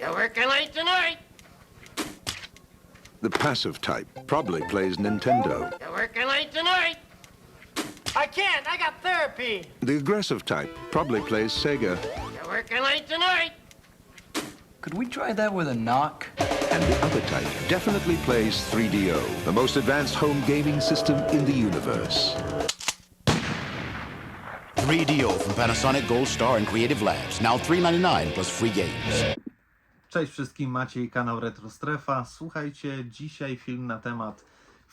You're working late tonight. The passive type probably plays Nintendo. You're working late tonight. I can't. I got therapy. The aggressive type probably plays Sega. You're working late tonight. Could we try that with a knock? And the other type definitely plays 3DO, the most advanced home gaming system in the universe. 3DO from Panasonic Gold Star and Creative Labs. Now 399 plus free games. Cześć wszystkim, Maciej, kanał Retro Strefa. Słuchajcie, dzisiaj film na temat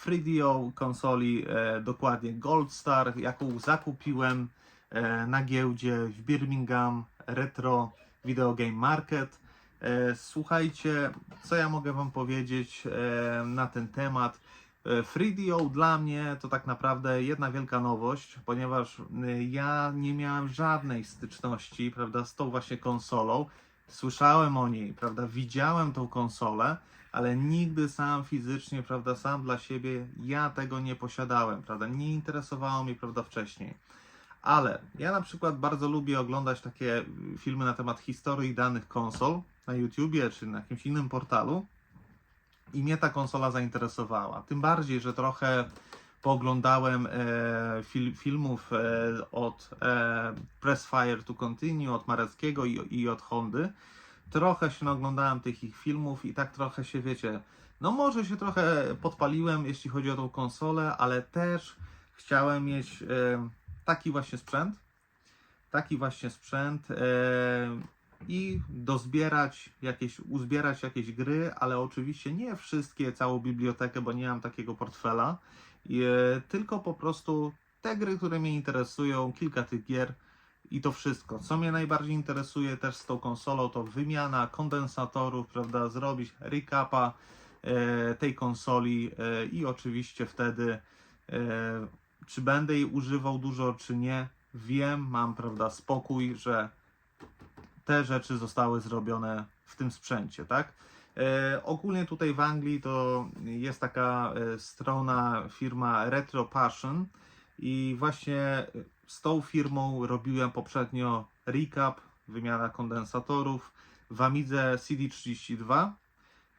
3DO konsoli, e, dokładnie Gold Star, jaką zakupiłem e, na giełdzie w Birmingham Retro Video Game Market. E, słuchajcie, co ja mogę Wam powiedzieć e, na ten temat. E, 3DO dla mnie to tak naprawdę jedna wielka nowość, ponieważ e, ja nie miałem żadnej styczności, prawda, z tą właśnie konsolą. Słyszałem o niej, prawda, widziałem tą konsolę, ale nigdy sam fizycznie, prawda, sam dla siebie ja tego nie posiadałem, prawda, nie interesowało mnie, prawda, wcześniej. Ale ja na przykład bardzo lubię oglądać takie filmy na temat historii danych konsol na YouTubie czy na jakimś innym portalu i mnie ta konsola zainteresowała. Tym bardziej, że trochę pooglądałem e, fil, filmów e, od e, Press Fire to Continue, od Mareckiego i, i od Hondy. Trochę się oglądałem tych ich filmów i tak trochę się, wiecie, no może się trochę podpaliłem, jeśli chodzi o tą konsolę, ale też chciałem mieć e, taki właśnie sprzęt, taki właśnie sprzęt e, i dozbierać jakieś, uzbierać jakieś gry, ale oczywiście nie wszystkie, całą bibliotekę, bo nie mam takiego portfela, tylko po prostu te gry, które mnie interesują, kilka tych gier i to wszystko. Co mnie najbardziej interesuje też z tą konsolą, to wymiana kondensatorów, prawda, zrobić recapa e, tej konsoli e, i oczywiście wtedy e, czy będę jej używał dużo, czy nie, wiem, mam, prawda, spokój, że te rzeczy zostały zrobione w tym sprzęcie, tak? E, ogólnie tutaj w Anglii to jest taka e, strona, firma Retro Passion i właśnie z tą firmą robiłem poprzednio recap, wymiana kondensatorów w Amidze CD32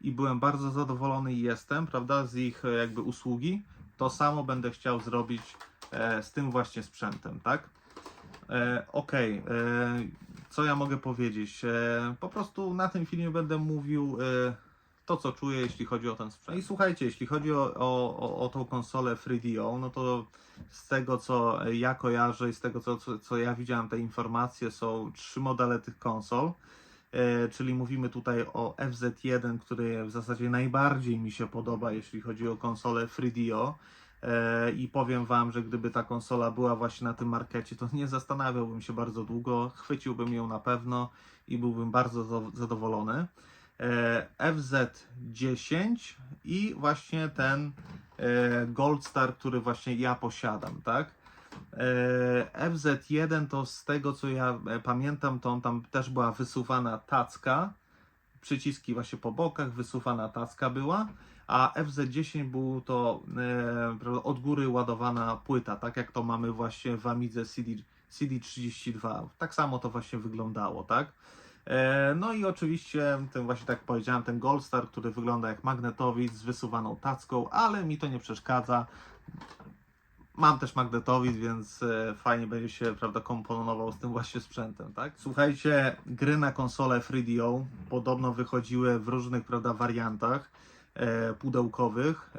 i byłem bardzo zadowolony i jestem, prawda, z ich e, jakby usługi. To samo będę chciał zrobić z tym właśnie sprzętem, tak? E, Okej, e, co ja mogę powiedzieć? E, po prostu na tym filmie będę mówił e, to, co czuję, jeśli chodzi o ten sprzęt. I słuchajcie, jeśli chodzi o, o, o, tą konsolę 3DO, no to z tego, co ja kojarzę i z tego, co, co, ja widziałem, te informacje, są trzy modele tych konsol. Czyli mówimy tutaj o FZ1, który w zasadzie najbardziej mi się podoba, jeśli chodzi o konsolę 3DO. E, I powiem Wam, że gdyby ta konsola była właśnie na tym markecie, to nie zastanawiałbym się bardzo długo, chwyciłbym ją na pewno i byłbym bardzo za- zadowolony. E, FZ10 i właśnie ten e, Gold Star, który właśnie ja posiadam, tak? E, FZ1 to z tego co ja pamiętam, to on tam też była wysuwana tacka, przyciski właśnie po bokach, wysuwana tacka była, a FZ10 był to e, od góry ładowana płyta, tak jak to mamy właśnie w Amidze CD, CD32. Tak samo to właśnie wyglądało, tak? E, no i oczywiście ten właśnie tak powiedziałem, ten Gold Star, który wygląda jak magnetowid z wysuwaną tacką, ale mi to nie przeszkadza. Mam też magnetowid, więc e, fajnie będzie się prawda, komponował z tym właśnie sprzętem, tak? Słuchajcie, gry na konsolę 3DO podobno wychodziły w różnych prawda, wariantach pudełkowych.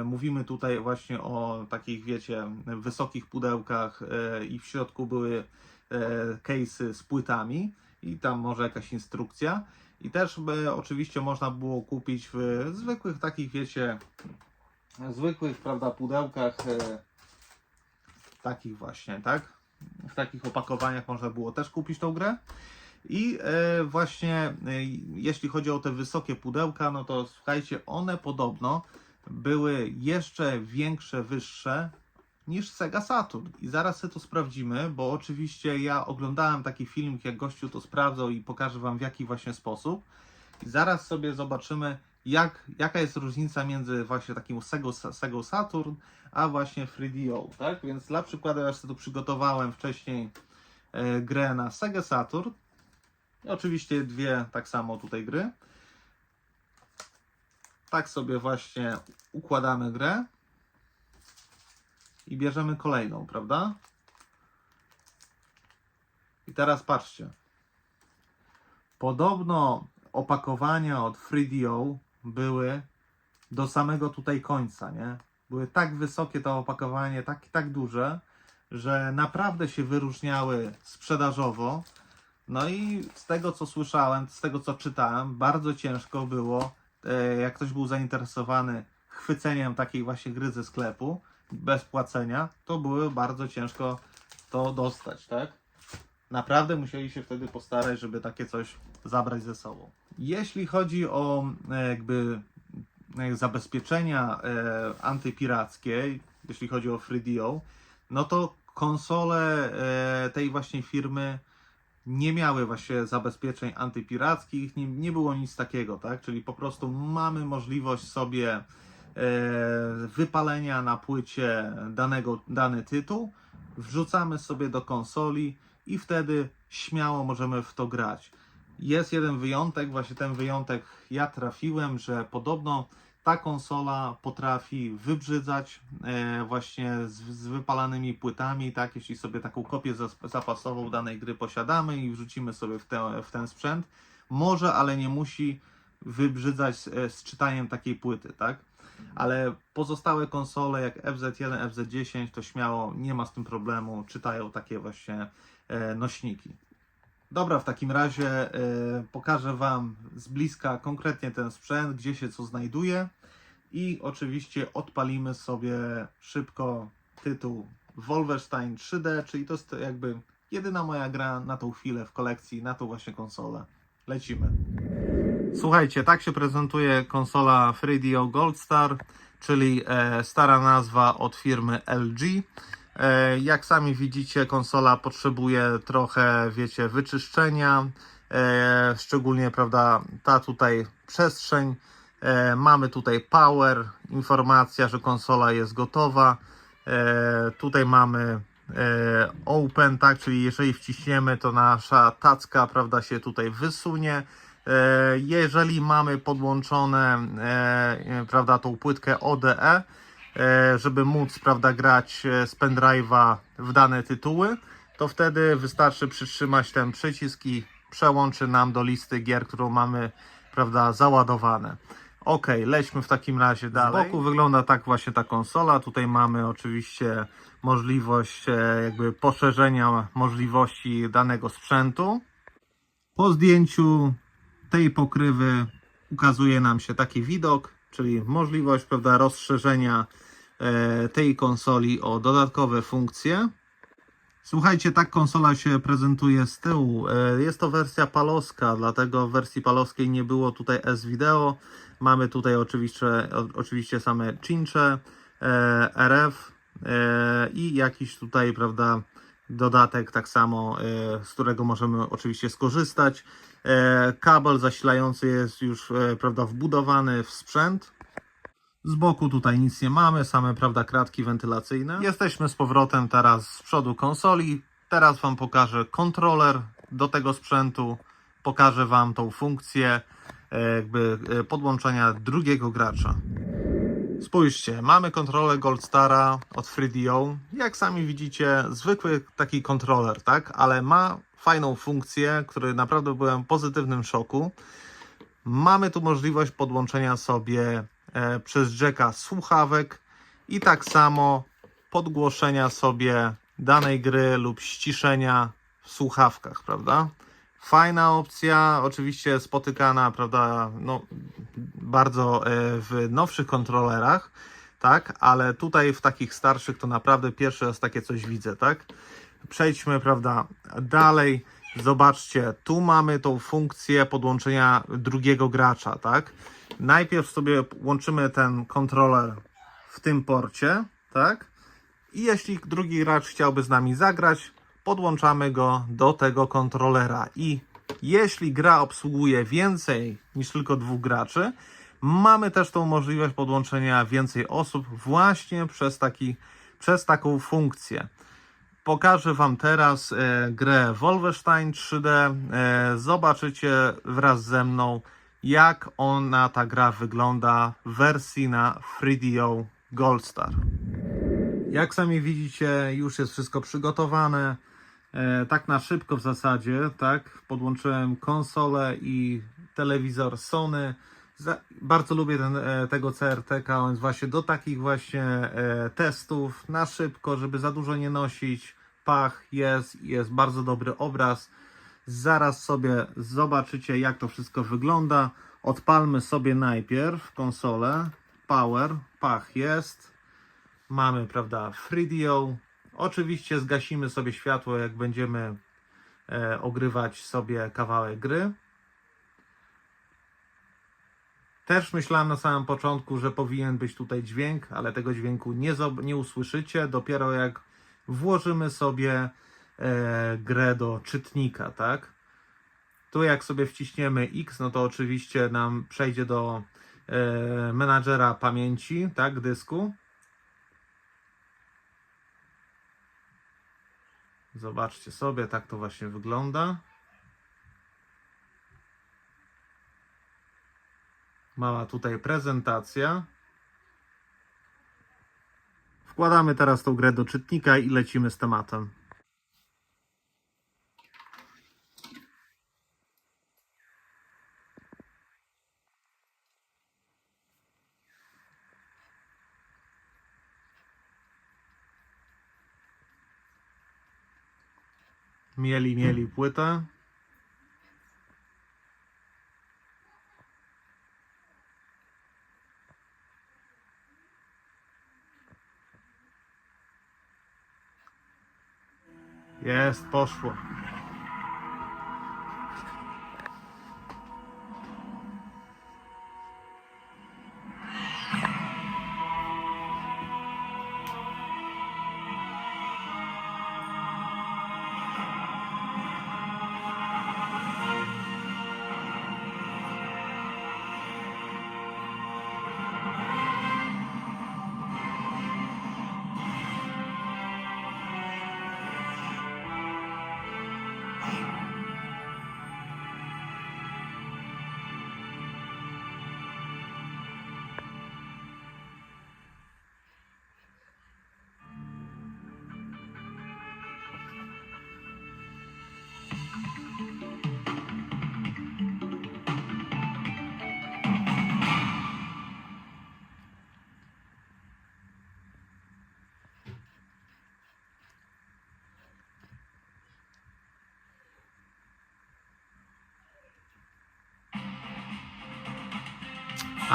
E, mówimy tutaj właśnie o takich, wiecie, wysokich pudełkach e, i w środku były e, case'y z płytami i tam może jakaś instrukcja. I też by oczywiście można było kupić w zwykłych takich, wiecie, zwykłych, prawda, pudełkach e, takich właśnie, tak? W takich opakowaniach można było też kupić tą grę. I e, właśnie e, jeśli chodzi o te wysokie pudełka, no to słuchajcie, one podobno były jeszcze większe, wyższe niż Sega Saturn. I zaraz sobie to sprawdzimy, bo oczywiście ja oglądałem taki film, jak gościu to sprawdzał i pokażę Wam w jaki właśnie sposób. I zaraz sobie zobaczymy, jak, jaka jest różnica między właśnie takim Sega, Sega Saturn, a właśnie 3DO, tak? Więc dla przykładu ja sobie tu przygotowałem wcześniej e, grę na Sega Saturn. I oczywiście dwie tak samo tutaj gry. Tak sobie właśnie układamy grę i bierzemy kolejną, prawda? I teraz patrzcie. Podobno opakowania od 3DO były do samego tutaj końca, nie? Były tak wysokie to opakowanie, tak, tak duże, że naprawdę się wyróżniały sprzedażowo. No i z tego co słyszałem, z tego co czytałem, bardzo ciężko było, e, jak ktoś był zainteresowany chwyceniem takiej właśnie gry ze sklepu bez płacenia, to były bardzo ciężko to dostać, tak? Naprawdę musieli się wtedy postarać, żeby takie coś zabrać ze sobą. Jeśli chodzi o e, jakby e, zabezpieczenia antypirackie, jeśli chodzi o FreeDO, no to konsole tej właśnie firmy nie miały właśnie zabezpieczeń antypirackich, nie, nie było nic takiego, tak? Czyli po prostu mamy możliwość sobie e, wypalenia na płycie danego, dany tytuł, wrzucamy sobie do konsoli i wtedy śmiało możemy w to grać. Jest jeden wyjątek, właśnie ten wyjątek ja trafiłem, że podobno ta konsola potrafi wybrzydzać e, właśnie z, z wypalanymi płytami, tak, jeśli sobie taką kopię zapasową danej gry posiadamy i wrzucimy sobie w, te, w ten sprzęt, może, ale nie musi wybrzydzać z, e, z czytaniem takiej płyty, tak? Ale pozostałe konsole jak FZ1, FZ10 to śmiało nie ma z tym problemu, czytają takie właśnie e, nośniki. Dobra, w takim razie e, pokażę Wam z bliska konkretnie ten sprzęt, gdzie się co znajduje i oczywiście odpalimy sobie szybko tytuł Wolfenstein 3D, czyli to jest jakby jedyna moja gra na tą chwilę w kolekcji, na tą właśnie konsolę. Lecimy. Słuchajcie, tak się prezentuje konsola FreeDO Gold Star, czyli e, stara nazwa od firmy LG. E, jak sami widzicie, konsola potrzebuje trochę, wiecie, wyczyszczenia, e, szczególnie, prawda, ta tutaj przestrzeń. E, mamy tutaj power, informacja, że konsola jest gotowa. Tutaj mamy open, tak, czyli jeżeli wciśniemy, to nasza tacka, prawda, się tutaj wysunie. Jeżeli mamy podłączone, prawda, tą płytkę ODE, żeby móc, prawda, grać e, z pendrive'a w dane tytuły, to wtedy wystarczy przytrzymać ten przycisk i przełączy nam do listy gier, którą mamy, prawda, załadowane. Ok, lećmy w takim razie dalej. Z boku wygląda tak właśnie ta konsola. Tutaj mamy oczywiście możliwość e, jakby poszerzenia możliwości danego sprzętu. Po zdjęciu tej pokrywy ukazuje nam się taki widok, czyli możliwość prawda, rozszerzenia e, tej konsoli o dodatkowe funkcje. Słuchajcie, tak konsola się prezentuje z tyłu. E, Jest to wersja paloska, dlatego w wersji paloskiej nie było tutaj S-Video. Mamy tutaj oczywiście, oczywiście same cincze, e, RF e, i jakiś tutaj, prawda, dodatek tak samo, e, z którego możemy oczywiście skorzystać. E, Kabel zasilający jest już, e, prawda, wbudowany w sprzęt. Z boku tutaj nic nie mamy, same prawda kratki wentylacyjne. Jesteśmy z powrotem teraz z przodu konsoli. Teraz Wam pokażę kontroler do tego sprzętu. Pokażę Wam tą funkcję e, jakby e, podłączenia drugiego gracza. Spójrzcie, mamy kontroler Goldstara od FreeDO. Jak sami widzicie, zwykły taki kontroler, tak? Ale ma fajną funkcję, której naprawdę byłem w pozytywnym szoku. Mamy tu możliwość podłączenia sobie przez jacka słuchawek i tak samo podgłoszenia sobie danej gry lub ściszenia w słuchawkach, prawda? Fajna opcja, oczywiście spotykana, prawda, no, bardzo e, w nowszych kontrolerach, tak, ale tutaj w takich starszych to naprawdę pierwszy raz takie coś widzę, tak? Przejdźmy, prawda, dalej. Zobaczcie, tu mamy tą funkcję podłączenia drugiego gracza, tak? Najpierw sobie łączymy ten kontroler w tym porcie, tak? I jeśli drugi gracz chciałby z nami zagrać, podłączamy go do tego kontrolera. I jeśli gra obsługuje więcej niż tylko dwóch graczy, mamy też tą możliwość podłączenia więcej osób właśnie przez, taki, przez taką funkcję. Pokażę Wam teraz e, grę Wolfenstein 3D. E, zobaczycie wraz ze mną, jak ona ta gra wygląda w wersji na 3DO Gold Star. Jak sami widzicie, już jest wszystko przygotowane. E, tak na szybko w zasadzie, tak? Podłączyłem konsolę i telewizor Sony. Bardzo lubię ten, e, tego CRT-ka, on jest właśnie do takich właśnie e, testów na szybko, żeby za dużo nie nosić. Pach jest, jest bardzo dobry obraz. Zaraz sobie zobaczycie, jak to wszystko wygląda. Odpalmy sobie najpierw konsolę. Power, pach jest. Mamy, prawda, FreeDO. Oczywiście zgasimy sobie światło, jak będziemy e, ogrywać sobie kawałek gry. Też myślałem na samym początku, że powinien być tutaj dźwięk, ale tego dźwięku nie, nie usłyszycie dopiero jak włożymy sobie e, grę do czytnika, tak? Tu jak sobie wciśniemy X, no to oczywiście nam przejdzie do e, menadżera pamięci, tak, dysku. Zobaczcie sobie, tak to właśnie wygląda. Mała tutaj prezentacja. Wkładamy teraz tą grę do czytnika i lecimy z tematem. Mieli, mieli płytę. Jest, poszło.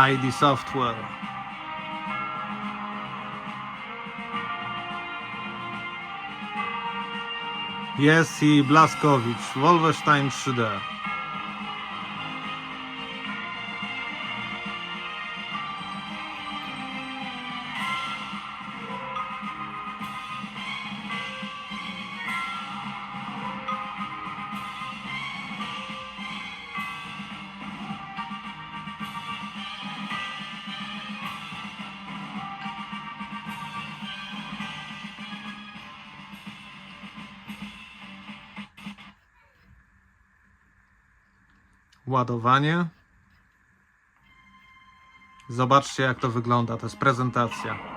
ID Software. Jest i Blaskowicz, Wolfenstein 3D. Ładowanie. Zobaczcie jak to wygląda, to jest prezentacja.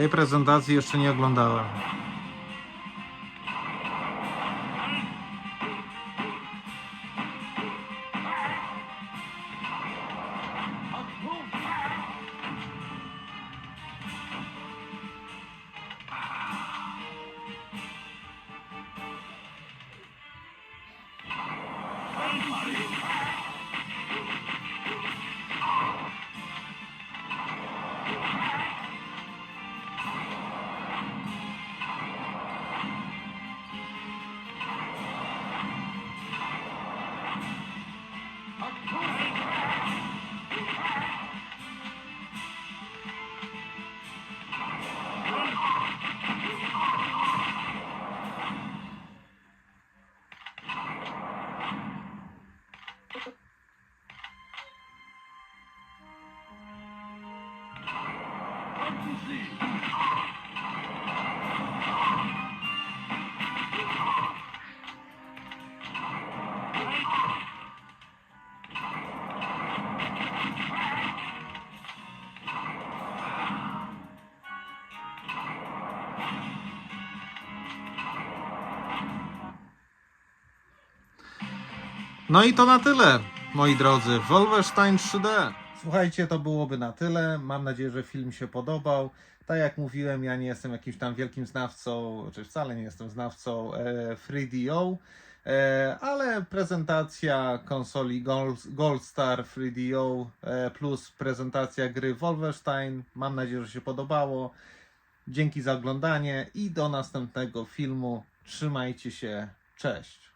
Tej prezentacji jeszcze nie oglądałem. Thank No i to na tyle, moi drodzy. Wolfenstein 3D. Słuchajcie, to byłoby na tyle. Mam nadzieję, że film się podobał. Tak jak mówiłem, ja nie jestem jakimś tam wielkim znawcą, czy wcale nie jestem znawcą e, 3DO, e, ale prezentacja konsoli Gold, Gold Star 3DO e, plus prezentacja gry Wolfenstein. Mam nadzieję, że się podobało. Dzięki za oglądanie i do następnego filmu. Trzymajcie się. Cześć.